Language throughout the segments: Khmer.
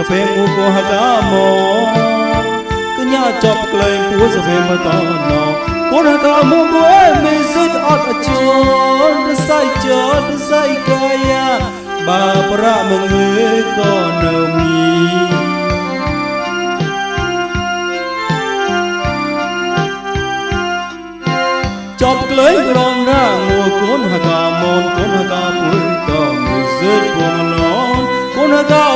សពេងឧកហកាមនកញ្ញាចប់ក្លែងពួសពេងបតណោគុណហកាមនពួយមិនសិតអត់អជនដសៃចដសៃកាយាបាប្រមងើក៏នៅមីចប់ក្លែងរំរាងួគុនហកាមនគុនហ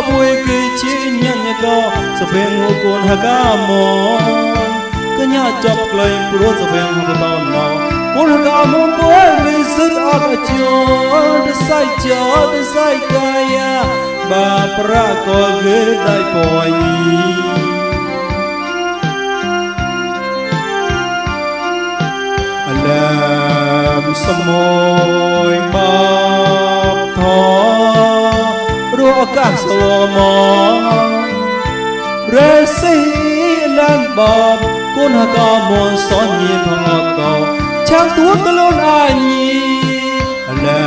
នហកាពួយគេជាញញកោសពេងងួគុនហកាមនកញ្ញាចប់ក្លែងព្រោះសពេងហបតនណគុនហកាមនពួយមិនសិតអត់អជោដសៃចោដសៃកាយាបាប្រាក៏គេដៃពួយអលែមសមយបប មរេស៊ីលានបបគុណកមនសញីផងតឆាងទួកលូនអាញីអលែ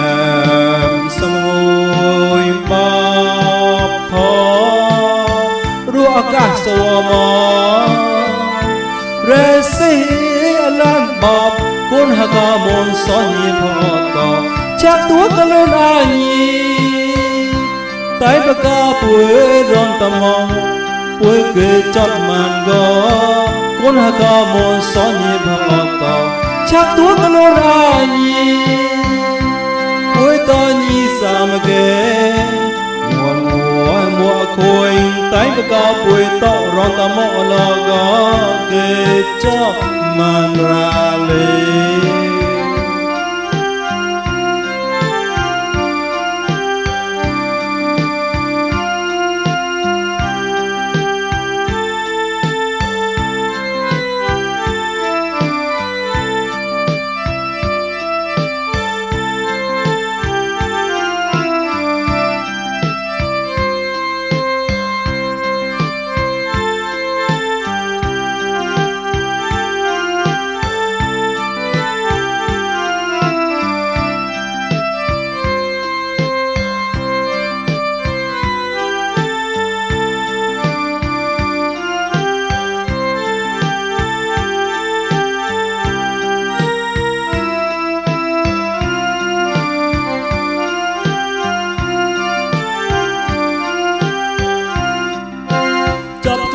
មសមយបបថរੂឱកាសវម Resi alam bab kun haka mon sonye photo chak tu kalon ani tai baka pue ron tamong pue ke chot man go kun haka mon sonye photo chak tu kalon ani pue to ni samage មួមួមួខួយតែបកពួយតរនតមកលកគេចប់មិនរាលេ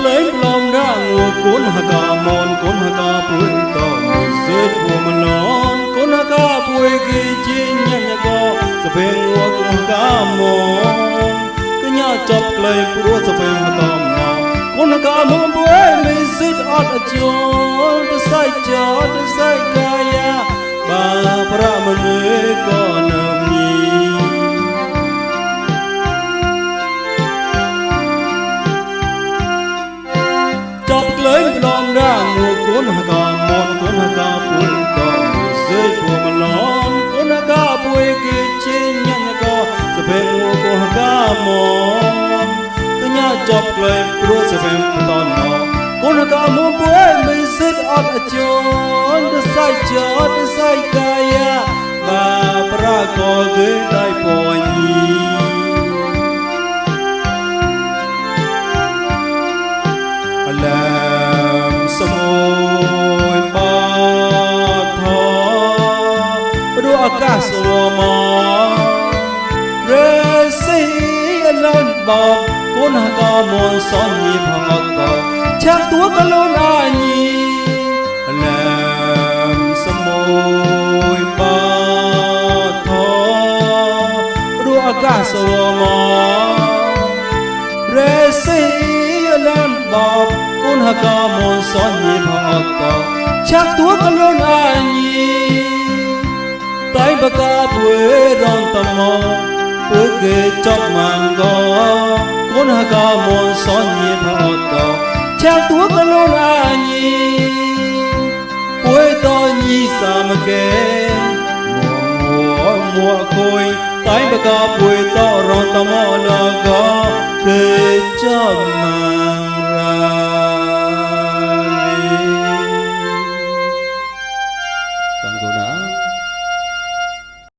ក្លែងប្លំរាងួគុនហកាមនគុនហកាពួយតមួយសេតពួមឡនគុនហកាពួយគីជាញញកោសពេងួគុនហកាមនកញ្ញាចាប់ក្លែងព្រោះសពេងហតំណគុនហកាមនពួយមិនសិតអត់អជនទសៃ នកញ្ញាចប់ក្លែងព្រោះសពេងបតនគុនហកាមនពួយមិនសិតអត់អជនទសៃចោទសៃកាយាបាប្រាកោគេដៃពួយញី làm soi ba tho đua ca sùa mò rê si lên bọc cuốn hà ca môn son nhị phật tờ chắc túa ca lôn a nhi làm soi ba tho đua ca sùa mò រេស៊ីលានបប គុនហកមនសញីផអតឆាក់ទួកលនអាញីតែបកាពួយរនតមពួយគេចប់ម៉ានកគុនហកមនសញីផអតឆាក់ទួកលនអាញីពួយត Uke chok man go Kun ha ka mon son ye po to Chao tua ka lo la nyi Ue to nyi sa ma ke Mua mua koi Tai ba ka pui to ron ta mo la ga Ke chok